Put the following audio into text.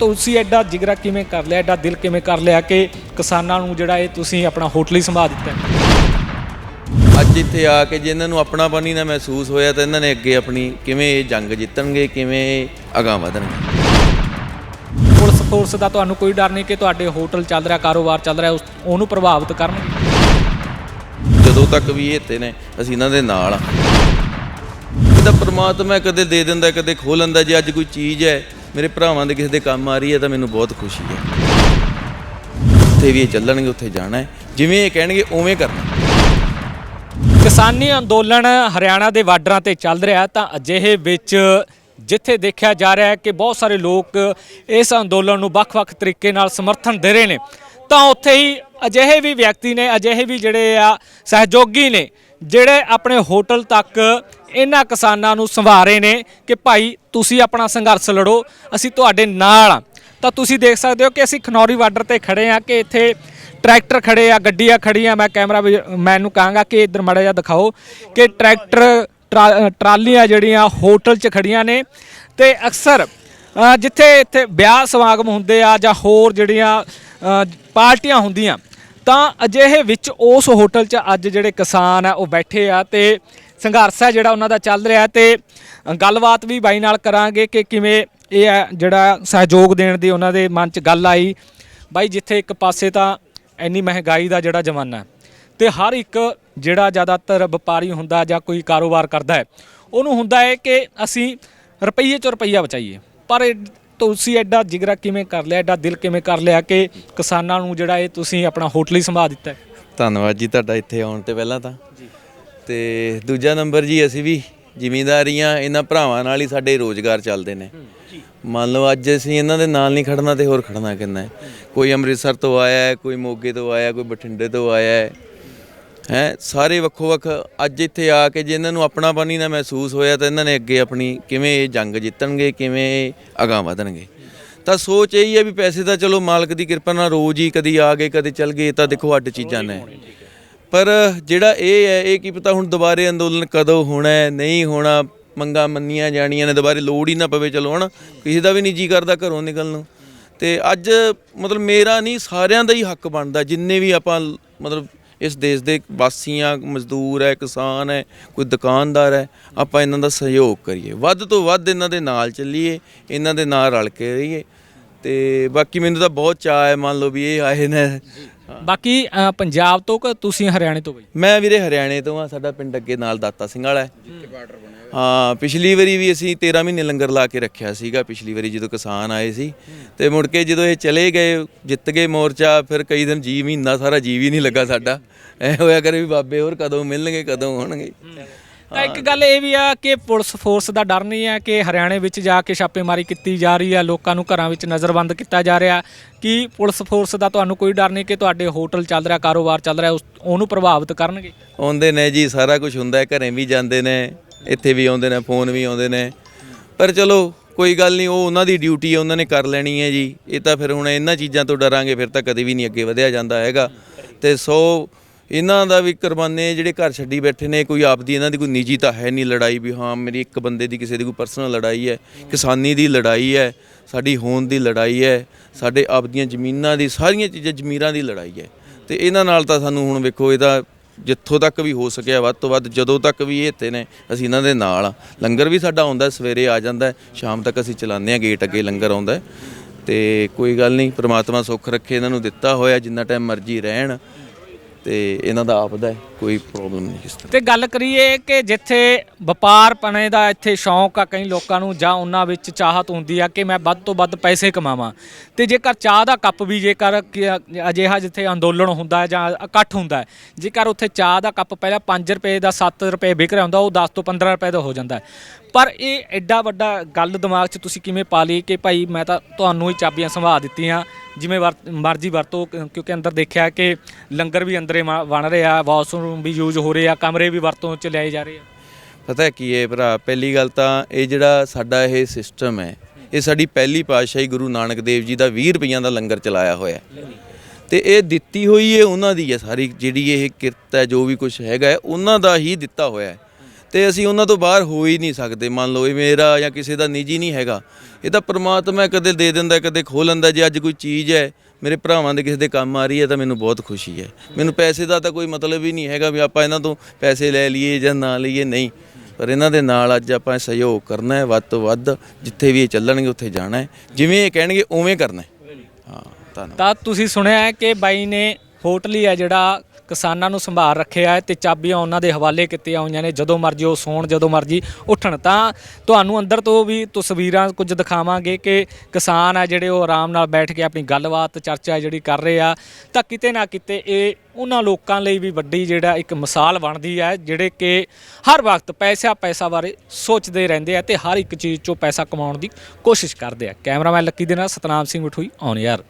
ਤੁਸੀਂ ਐਡਾ ਜਿਗਰਾ ਕਿਵੇਂ ਕਰ ਲਿਆ ਐਡਾ ਦਿਲ ਕਿਵੇਂ ਕਰ ਲਿਆ ਕਿ ਕਿਸਾਨਾਂ ਨੂੰ ਜਿਹੜਾ ਇਹ ਤੁਸੀਂ ਆਪਣਾ ਹੋਟਲ ਹੀ ਸੰਭਾਲ ਦਿੱਤਾ? ਅੱਜ ਇੱਥੇ ਆ ਕੇ ਜੇ ਇਹਨਾਂ ਨੂੰ ਆਪਣਾ ਪਾਣੀ ਨਾ ਮਹਿਸੂਸ ਹੋਇਆ ਤਾਂ ਇਹਨਾਂ ਨੇ ਅੱਗੇ ਆਪਣੀ ਕਿਵੇਂ ਇਹ ਜੰਗ ਜਿੱਤਣਗੇ ਕਿਵੇਂ ਅਗਾਂਹ ਵਧਣਗੇ? ਪੁਲਿਸ ਫੋਰਸ ਦਾ ਤੁਹਾਨੂੰ ਕੋਈ ਡਰ ਨਹੀਂ ਕਿ ਤੁਹਾਡੇ ਹੋਟਲ ਚੱਲ ਰਿਹਾ ਕਾਰੋਬਾਰ ਚੱਲ ਰਿਹਾ ਉਸ- ਉਹਨੂੰ ਪ੍ਰਭਾਵਿਤ ਕਰਨਗੇ? ਜਦੋਂ ਤੱਕ ਵੀ ਇਹ ਇੱਥੇ ਨੇ ਅਸੀਂ ਇਹਨਾਂ ਦੇ ਨਾਲ ਆ। ਇਹਦਾ ਪ੍ਰਮਾਤਮਾ ਕਦੇ ਦੇ ਦਿੰਦਾ ਕਦੇ ਖੋਹ ਲੈਂਦਾ ਜੇ ਅੱਜ ਕੋਈ ਚੀਜ਼ ਹੈ ਮੇਰੇ ਭਰਾਵਾਂ ਦੇ ਕਿਸੇ ਦੇ ਕੰਮ ਆ ਰਹੀ ਹੈ ਤਾਂ ਮੈਨੂੰ ਬਹੁਤ ਖੁਸ਼ੀ ਹੈ। ਉੱਥੇ ਵੀ ਇਹ ਚੱਲਣਗੇ, ਉੱਥੇ ਜਾਣਾ ਹੈ। ਜਿਵੇਂ ਇਹ ਕਹਿਣਗੇ, ਉਵੇਂ ਕਰਨਾ ਕਿਸਾਨੀ ਅੰਦੋਲਨ ਹਰਿਆਣਾ ਦੇ ਵਾਡਰਾਂ ਤੇ ਚੱਲ ਰਿਹਾ ਤਾਂ ਅਜਿਹੇ ਵਿੱਚ ਜਿੱਥੇ ਦੇਖਿਆ ਜਾ ਰਿਹਾ ਹੈ ਕਿ ਬਹੁਤ ਸਾਰੇ ਲੋਕ ਇਸ ਅੰਦੋਲਨ ਨੂੰ ਵੱਖ-ਵੱਖ ਤਰੀਕੇ ਨਾਲ ਸਮਰਥਨ ਦੇ ਰਹੇ ਨੇ, ਤਾਂ ਉੱਥੇ ਹੀ ਅਜਿਹੇ ਵੀ ਵਿਅਕਤੀ ਨੇ, ਅਜਿਹੇ ਵੀ ਜਿਹੜੇ ਆ ਸਹਿਯੋਗੀ ਨੇ, ਜਿਹੜੇ ਆਪਣੇ ਹੋਟਲ ਤੱਕ ਇਹਨਾਂ ਕਿਸਾਨਾਂ ਨੂੰ ਸੰਭਾਰੇ ਨੇ ਕਿ ਭਾਈ ਤੁਸੀਂ ਆਪਣਾ ਸੰਘਰਸ਼ ਲੜੋ, ਅਸੀਂ ਤੁਹਾਡੇ ਨਾਲ ਆ। ਤਾਂ ਤੁਸੀਂ ਦੇਖ ਸਕਦੇ ਹੋ ਕਿ ਅਸੀਂ ਖਨੌਰੀ ਬਾਰਡਰ ਤੇ ਖੜੇ ਆ ਕਿ ਇੱਥੇ ਟਰੈਕਟਰ ਖੜੇ ਆ, ਗੱਡੀਆਂ ਖੜੀਆਂ ਮੈਂ ਕੈਮਰਾ ਵੀ ਮੈਨੂੰ ਕਹਾਂਗਾ ਕਿ ਇੱਧਰ ਮੜਾ ਜਿਹਾ ਦਿਖਾਓ ਕਿ ਟਰੈਕਟਰ, ਟਰਾ- ਟਰਾਲੀਆਂ ਜਿਹੜੀਆਂ ਹੋਟਲ 'ਚ ਖੜੀਆਂ ਨੇ ਤੇ ਅਕਸਰ ਜਿੱਥੇ ਇੱਥੇ ਵਿਆਹ ਸਮਾਗਮ ਹੁੰਦੇ ਆ ਜਾਂ ਹੋਰ ਜਿਹੜੀਆਂ ਪਾਰਟੀਆਂ ਹੁੰਦੀਆਂ, ਤਾਂ ਅਜਿਹੇ ਵਿੱਚ ਉਸ ਹੋਟਲ 'ਚ ਅੱਜ ਜਿਹੜੇ ਕਿਸਾਨ ਆ ਉਹ ਬੈਠੇ ਆ ਤੇ ਸੰਘਰਸ਼ ਹੈ ਜਿਹੜਾ ਉਹਨਾਂ ਦਾ ਚੱਲ ਰਿਹਾ ਤੇ ਗੱਲਬਾਤ ਵੀ ਬਾਈ ਨਾਲ ਕਰਾਂਗੇ ਕਿ ਕਿਵੇਂ ਇਹ ਹੈ ਜਿਹੜਾ ਸਹਿਯੋਗ ਦੇਣ ਦੀ ਉਹਨਾਂ ਦੇ ਮਨ 'ਚ ਗੱਲ ਆਈ। ਬਾਈ ਜਿੱਥੇ ਇੱਕ ਪਾਸੇ ਤਾਂ ਇੰਨੀ ਮਹਿੰਗਾਈ ਦਾ ਜਿਹੜਾ ਜ਼ਮਾਨਾ ਤੇ ਹਰ ਇੱਕ ਜਿਹੜਾ ਜ਼ਿਆਦਾਤਰ ਵਪਾਰੀ ਹੁੰਦਾ ਜਾਂ ਕੋਈ ਕਾਰੋਬਾਰ ਕਰਦਾ ਹੈ ਉਹਨੂੰ ਹੁੰਦਾ ਹੈ ਕਿ ਅਸੀਂ ਰੁਪਈਏ 'ਚ ਰੁਪਈਆ ਬਚਾਈਏ। ਪਰ ਤੁਸੀਂ ਐਡਾ ਜਿਗਰਾ ਕਿਵੇਂ ਕਰ ਲਿਆ ਐਡਾ ਦਿਲ ਕਿਵੇਂ ਕਰ ਲਿਆ ਕਿ ਕਿਸਾਨਾਂ ਨੂੰ ਜਿਹੜਾ ਇਹ ਤੁਸੀਂ ਆਪਣਾ ਹੋਟਲ ਹੀ ਸੰਭਾਲ ਦਿੱਤਾ ਧੰਨਵਾਦ ਜੀ ਤੁਹਾਡਾ ਇੱਥੇ ਆਉਣ ਤੇ ਪਹਿਲਾਂ ਤਾਂ। ਤੇ ਦੂਜਾ ਨੰਬਰ ਜੀ, ਅਸੀਂ ਵੀ ਜ਼ਿਮੀਂਦਾਰੀਆਂ ਇਹਨਾਂ ਭਰਾਵਾਂ ਨਾਲ ਹੀ ਸਾਡੇ ਰੋਜ਼ਗਾਰ ਚੱਲਦੇ ਨੇ। ਮੰਨ ਲਓ ਅੱਜ ਅਸੀਂ ਇਹਨਾਂ ਦੇ ਨਾਲ ਨਹੀਂ ਖੜਨਾ ਤੇ ਹੋਰ ਖੜਨਾ ਕਿੰਨਾ ਹੈ? ਕੋਈ ਅੰਮ੍ਰਿਤਸਰ ਤੋਂ ਆਇਆ ਹੈ, ਕੋਈ ਮੋਗੇ ਤੋਂ ਆਇਆ, ਕੋਈ ਬਠਿੰਡੇ ਤੋਂ ਆਇਆ ਹੈ। ਹੈ, ਸਾਰੇ ਵੱਖੋ ਵੱਖ ਅੱਜ ਇੱਥੇ ਆ ਕੇ ਜੇ ਇਹਨਾਂ ਨੂੰ ਆਪਣਾ ਪਾਣੀ ਨਾ ਮਹਿਸੂਸ ਹੋਇਆ ਤਾਂ ਇਹਨਾਂ ਨੇ ਅੱਗੇ ਆਪਣੀ ਕਿਵੇਂ ਇਹ ਜੰਗ ਜਿੱਤਣਗੇ, ਕਿਵੇਂ ਇਹ ਅਗਾਂਹ ਵਧਣਗੇ। ਤਾਂ ਸੋਚ ਇਹੀ ਹੈ ਵੀ ਪੈਸੇ ਤਾਂ ਚਲੋ ਮਾਲਕ ਦੀ ਕਿਰਪਾ ਨਾਲ ਰੋਜ਼ ਹੀ ਕਦੀ ਆ ਗਏ, ਕਦੇ ਚੱਲ ਗਏ, ਇਹ ਤਾਂ ਦੇਖੋ ਅੱਡ ਚੀਜ਼ਾਂ ਨੇ। ਪਰ ਜਿਹੜਾ ਇਹ ਹੈ, ਇਹ ਕੀ ਪਤਾ ਹੁਣ ਦੁਬਾਰੇ ਅੰਦੋਲਨ ਕਦੋਂ ਹੋਣਾ ਹੈ, ਨਹੀਂ ਹੋਣਾ, ਮੰਗਾ ਮੰਨੀਆਂ ਜਾਣੀਆਂ ਨੇ, ਦੁਬਾਰੇ ਲੋੜ ਹੀ ਨਾ ਪਵੇ, ਚਲੋ ਹਣ ਕਿਸੇ ਦਾ ਵੀ ਨਹੀਂ ਜੀ ਕਰਦਾ ਘਰੋਂ ਨਿਕਲਣ ਨੂੰ। ਤੇ ਅੱਜ ਮਤਲਬ ਮੇਰਾ ਨਹੀਂ, ਸਾਰਿਆਂ ਦਾ ਹੀ ਹੱਕ ਬਣਦਾ, ਜਿੰਨੇ ਵੀ ਆਪਾਂ ਮਤਲਬ ਇਸ ਦੇਸ਼ ਦੇ ਵਾਸੀਆਂ, ਮਜ਼ਦੂਰ ਹੈ, ਕਿਸਾਨ ਹੈ, ਕੋਈ ਦੁਕਾਨਦਾਰ ਹੈ, ਆਪਾਂ ਇਹਨਾਂ ਦਾ ਸਹਿਯੋਗ ਕਰੀਏ। ਵੱਧ ਤੋਂ ਵੱਧ ਇਹਨਾਂ ਦੇ ਨਾਲ ਚੱਲੀਏ, ਇਹਨਾਂ ਦੇ ਨਾਲ ਰਲ ਕੇ ਰਹੀਏ। ਤੇ ਬਾਕੀ ਮੈਨੂੰ ਤਾਂ ਬਹੁਤ ਚਾਅ ਹੈ ਮੰਨ ਲਓ ਵੀ ਇਹ ਆਏ ਨੇ। ਬਾਕੀ ਅ, ਪੰਜਾਬ ਤੋਂ ਕਿ ਤੁਸੀਂ ਹਰਿਆਣੇ ਤੋਂ ਬਈ? ਮੈਂ ਵੀਰੇ ਹਰਿਆਣੇ ਤੋਂ ਆ ਸਾਡਾ ਪਿੰਡ ਅੱਗੇ ਨਾਲ ਦਾਤਾ ਸਿੰਘ ਵਾਲਾ ਹੈ। ਹਾਂ ਪਿਛਲੀ ਵਾਰੀ ਵੀ ਅਸੀਂ 13 ਮਹੀਨੇ ਲੰਗਰ ਲਾ ਕੇ ਰੱਖਿਆ ਸੀਗਾ ਪਿਛਲੀ ਵਾਰੀ ਜਦੋਂ ਕਿਸਾਨ ਆਏ ਸੀ। ਤੇ ਮੁੜ ਕੇ ਜਦੋਂ ਇਹ ਚਲੇ ਗਏ ਜਿੱਤ ਗਏ ਮੋਰਚਾ ਫਿਰ ਕਈ ਦਿਨ ਜੀ ਮਹੀਨਾ ਸਾਰਾ ਜੀ ਵੀ ਨਹੀਂ ਲੱਗਾ ਸਾਡਾ। ਐ ਹੋਇਆ ਕਰੇ ਵੀ ਬਾਬੇ ਹੋਰ ਕਦੋਂ ਮਿਲਣਗੇ ਕਦੋਂ ਹੋਣਗੇ। ਤਾਂ ਇੱਕ ਗੱਲ ਇਹ ਵੀ ਆ ਕਿ ਪੁਲਿਸ ਫੋਰਸ ਦਾ ਡਰ ਨਹੀਂ ਹੈ ਕਿ ਹਰਿਆਣੇ ਵਿੱਚ ਜਾ ਕੇ ਛਾਪੇਮਾਰੀ ਕੀਤੀ ਜਾ ਰਹੀ ਹੈ, ਲੋਕਾਂ ਨੂੰ ਘਰਾਂ ਵਿੱਚ ਨਜ਼ਰਬੰਦ ਕੀਤਾ ਜਾ ਰਿਹਾ ਕਿ ਪੁਲਿਸ ਫੋਰਸ ਦਾ ਤੁਹਾਨੂੰ ਕੋਈ ਡਰ ਨਹੀਂ ਕਿ ਤੁਹਾਡੇ ਹੋਟਲ ਚੱਲ ਰਿਹਾ, ਕਾਰੋਬਾਰ ਚੱਲ ਰਿਹਾ, ਉਸ- ਉਹਨੂੰ ਪ੍ਰਭਾਵਿਤ ਕਰਨਗੇ? ਆਉਂਦੇ ਨੇ ਜੀ, ਸਾਰਾ ਕੁਝ ਹੁੰਦਾ ਹੈ, ਘਰੇ ਵੀ ਜਾਂਦੇ ਨੇ, ਇੱਥੇ ਵੀ ਆਉਂਦੇ ਨੇ, ਫੋਨ ਵੀ ਆਉਂਦੇ ਨੇ। ਪਰ ਚਲੋ, ਕੋਈ ਗੱਲ ਨਹੀਂ, ਉਹ ਉਹਨਾਂ ਦੀ ਡਿਊਟੀ ਹੈ, ਉਹਨਾਂ ਨੇ ਕਰ ਲੈਣੀ ਹੈ ਜੀ। ਇਹ ਤਾਂ ਫਿਰ ਹੁਣ ਇਹਨਾਂ ਚੀਜ਼ਾਂ ਤੋਂ ਡਰਾਂਗੇ, ਫਿਰ ਤਾਂ ਕਦੇ ਵੀ ਨਹੀਂ ਅੱਗੇ ਵਧਿਆ ਜਾਂਦਾ ਹੈਗਾ। ਤੇ ਸੋ ਇਹਨਾਂ ਦਾ ਵੀ ਕੁਰਬਾਨੇ ਜਿਹੜੇ ਘਰ ਛੱਡੀ ਬੈਠੇ ਨੇ, ਕੋਈ ਆਪਦੀ ਇਹਨਾਂ ਦੀ ਕੋਈ ਨਿੱਜੀ ਤਾਂ ਹੈ ਨਹੀਂ ਲੜਾਈ ਵੀ, ਹਾਂ, ਮੇਰੀ ਇੱਕ ਬੰਦੇ ਦੀ ਕਿਸੇ ਦੀ ਕੋਈ ਪਰਸਨਲ ਲੜਾਈ ਹੈ, ਕਿਸਾਨੀ ਦੀ ਲੜਾਈ ਹੈ, ਸਾਡੀ ਹੋਂਦ ਦੀ ਲੜਾਈ ਹੈ, ਸਾਡੇ ਆਪਦੀਆਂ ਜ਼ਮੀਨਾਂ ਦੀ, ਸਾਰੀਆਂ ਚੀਜ਼ਾਂ ਜ਼ਮੀਰਾਂ ਦੀ ਲੜਾਈ ਹੈ। ਤੇ ਇਹਨਾਂ ਨਾਲ ਤਾਂ ਸਾਨੂੰ ਹੁਣ ਵੇਖੋ ਇਹਦਾ ਜਿੱਥੋਂ ਤੱਕ ਵੀ ਹੋ ਸਕਿਆ, ਵੱਧ ਤੋਂ ਵੱਧ ਜਦੋਂ ਤੱਕ ਵੀ ਇਹ ਇੱਥੇ ਨੇ, ਅਸੀਂ ਇਹਨਾਂ ਦੇ ਨਾਲ ਆ ਲੰਗਰ ਵੀ ਸਾਡਾ ਆਉਂਦਾ, ਸਵੇਰੇ ਆ ਜਾਂਦਾ ਸ਼ਾਮ ਤੱਕ ਅਸੀਂ ਚਲਾਉਂਦੇ ਆ ਗੇਟ ਅੱਗੇ ਲੰਗਰ ਆਉਂਦਾ ਹੈ। ਤੇ ਕੋਈ ਗੱਲ ਨਹੀਂ, ਪ੍ਰਮਾਤਮਾ ਸੁੱਖ ਰੱਖੇ, ਇਹਨਾਂ ਨੂੰ ਦਿੱਤਾ ਹੋਇਆ, ਜਿੰਨਾ ਟਾਈਮ ਮਰਜ਼ੀ ਰਹਿਣ। ਤੇ ਇਹਨਾਂ ਦਾ ਆਪਦਾ ਹੈ ਕੋਈ ਪ੍ਰੋਬਲਮ ਨਹੀਂ ਇਸ ਤਰ੍ਹਾਂ। ਤੇ ਗੱਲ ਕਰੀਏ ਕਿ ਜਿੱਥੇ ਵਪਾਰ ਪਣੇ ਦਾ ਇੱਥੇ ਸ਼ੌਂਕ ਆ ਕਈ ਲੋਕਾਂ ਨੂੰ ਜਾਂ ਉਹਨਾਂ ਵਿੱਚ ਚਾਹਤ ਹੁੰਦੀ ਆ ਕਿ ਮੈਂ ਵੱਧ ਤੋਂ ਵੱਧ ਪੈਸੇ ਕਮਾਵਾਂ। ਤੇ ਜੇਕਰ ਚਾਹ ਦਾ ਕੱਪ ਵੀ ਜੇਕਰ ਕਿ ਅਜਿਹਾ ਜਿੱਥੇ ਅੰਦੋਲਨ ਹੁੰਦਾ ਜਾਂ ਇਕੱਠ ਹੁੰਦਾ, ਜੇਕਰ ਉੱਥੇ ਚਾਹ ਦਾ ਕੱਪ ਪਹਿਲਾਂ 5 ਰੁਪਏ ਦਾ 7 ਰੁਪਏ ਵਿਕ ਰਿਹਾ ਹੁੰਦਾ, ਉਹ 10 ਤੋਂ 15 ਰੁਪਏ ਦਾ ਹੋ ਜਾਂਦਾ। ਪਰ ਇਹ ਐਡਾ ਵੱਡਾ ਗੱਲ ਦਿਮਾਗ 'ਚ ਤੁਸੀਂ ਕਿਵੇਂ ਪਾ ਲਈ ਕਿ ਭਾਈ ਮੈਂ ਤਾਂ ਤੁਹਾਨੂੰ ਹੀ ਚਾਬੀਆਂ ਸੰਭਾਲ ਦਿੱਤੀਆਂ ਜਿਵੇਂ ਵਰ- ਮਰਜ਼ੀ ਵਰਤੋ ਕਿਉਂ- ਕਿਉਂਕਿ ਅੰਦਰ ਦੇਖਿਆ ਕਿ ਲੰਗਰ ਵੀ ਅੰਦਰੇ ਮ- ਬਣ ਰਿਹਾ ਵਾਸ਼ਰੂਮ ਵੀ ਯੂਜ਼ ਹੋ ਰਹੇ ਆ ਕਮਰੇ ਵੀ ਵਰਤੋਂ 'ਚ ਲਿਆਏ ਜਾ ਰਹੇ ਆ। ਪਤਾ ਹੈ ਕੀ ਹੈ ਭਰਾ ਪਹਿਲੀ ਗੱਲ ਤਾਂ ਇਹ ਜਿਹੜਾ ਸਾਡਾ ਇਹ ਸਿਸਟਮ ਹੈ ਇਹ ਸਾਡੀ ਪਹਿਲੀ ਪਾਤਸ਼ਾਹੀ ਗੁਰੂ ਨਾਨਕ ਦੇਵ ਜੀ ਦਾ 20 ਰੁਪਈਆਂ ਦਾ ਲੰਗਰ ਚਲਾਇਆ ਹੋਇਆ ਹੈ। ਤੇ ਇਹ ਦਿੱਤੀ ਹੋਈ ਹੈ ਉਹਨਾਂ ਦੀ ਹੈ ਸਾਰੀ ਜਿਹੜੀ ਇਹ ਕਿਰਤ ਹੈ ਜੋ ਵੀ ਕੁਝ ਹੈਗਾ ਹੈ, ਉਹਨਾਂ ਦਾ ਹੀ ਦਿੱਤਾ ਹੋਇਆ ਹੈ। ਤੇ ਅਸੀਂ ਉਹਨਾਂ ਤੋਂ ਬਾਹਰ ਹੋ ਹੀ ਨਹੀਂ ਸਕਦੇ। ਮੰਨ ਲਓ ਇਹ ਮੇਰਾ ਜਾਂ ਕਿਸੇ ਦਾ ਨਿੱਜੀ ਨਹੀਂ ਹੈਗਾ। ਇਹ ਤਾਂ ਪ੍ਰਮਾਤਮਾ ਕਦੇ ਦੇ ਦਿੰਦਾ, ਕਦੇ ਖੋਹ ਲੈਂਦਾ, ਜੇ ਅੱਜ ਕੋਈ ਚੀਜ਼ ਹੈ, ਮੇਰੇ ਭਰਾਵਾਂ ਦੇ ਕਿਸੇ ਦੇ ਕੰਮ ਆ ਰਹੀ ਹੈ ਤਾਂ ਮੈਨੂੰ ਬਹੁਤ ਖੁਸ਼ੀ ਹੈ। ਮੈਨੂੰ ਪੈਸੇ ਦਾ ਤਾਂ ਕੋਈ ਮਤਲਬ ਹੀ ਨਹੀਂ ਹੈਗਾ ਵੀ ਆਪਾਂ ਇਹਨਾਂ ਤੋਂ ਪੈਸੇ ਲੈ ਲਈਏ ਜਾਂ ਨਾ ਲਈਏ, ਨਹੀਂ। ਪਰ ਇਹਨਾਂ ਦੇ ਨਾਲ ਅੱਜ ਆਪਾਂ ਸਹਿਯੋਗ ਕਰਨਾ ਹੈ, ਵੱਧ ਤੋਂ ਵੱਧ ਜਿੱਥੇ ਵੀ ਇਹ ਚੱਲਣਗੇ, ਉੱਥੇ ਜਾਣਾ ਹੈ। ਜਿਵੇਂ ਇਹ ਕਹਿਣਗੇ, ਉਵੇਂ ਕਰਨਾ ਹੈ। ਹਾਂ, ਧੰਨਵਾਦ। ਤਾਂ ਤੁਸੀਂ ਸੁਣਿਆ ਹੈ ਕਿ ਬਾਈ ਨੇ ਹੋਟਲੀ ਹੈ ਜਿਹੜਾ ਕਿਸਾਨਾਂ ਨੂੰ ਸੰਭਾਲ ਰੱਖਿਆ ਹੈ ਤੇ ਚਾਬੀਆਂ ਉਹਨਾਂ ਦੇ ਹਵਾਲੇ ਕੀਤੀਆਂ ਹੋਈਆਂ ਨੇ, ਜਦੋਂ ਮਰਜ਼ੀ ਉਹ ਸੌਣ, ਜਦੋਂ ਮਰਜ਼ੀ ਉੱਠਣ। ਤਾਂ ਤੁਹਾਨੂੰ ਅੰਦਰ ਤੋਂ ਵੀ ਤਸਵੀਰਾਂ ਕੁਝ ਦਿਖਾਵਾਂਗੇ ਕਿ ਕਿਸਾਨ ਆ ਜਿਹੜੇ ਉਹ ਆਰਾਮ ਨਾਲ ਬੈਠ ਕੇ ਆਪਣੀ ਗੱਲਬਾਤ, ਚਰਚਾ ਜਿਹੜੀ ਕਰ ਰਹੇ ਆ, ਤਾਂ ਕਿਤੇ ਨਾ ਕਿਤੇ ਇਹ ਉਹਨਾਂ ਲੋਕਾਂ ਲਈ ਵੀ ਵੱਡੀ ਜਿਹੜਾ ਇੱਕ ਮਿਸਾਲ ਬਣਦੀ ਹੈ, ਜਿਹੜੇ ਕਿ ਹਰ ਵਕਤ ਪੈਸਾ ਪੈਸਾ ਬਾਰੇ ਸੋਚਦੇ ਰਹਿੰਦੇ ਆ ਤੇ ਹਰ ਇੱਕ ਚੀਜ਼ 'ਚੋਂ ਪੈਸਾ ਕਮਾਉਣ ਦੀ ਕੋਸ਼ਿਸ਼ ਕਰਦੇ ਆ। ਕੈਮਰਾਮੈਨ ਲੱਕੀ ਦੇ ਨਾਲ ਸਤਨਾਮ ਸਿੰਘ ਮਠੂਈ ਔਨ ਯਾਰ।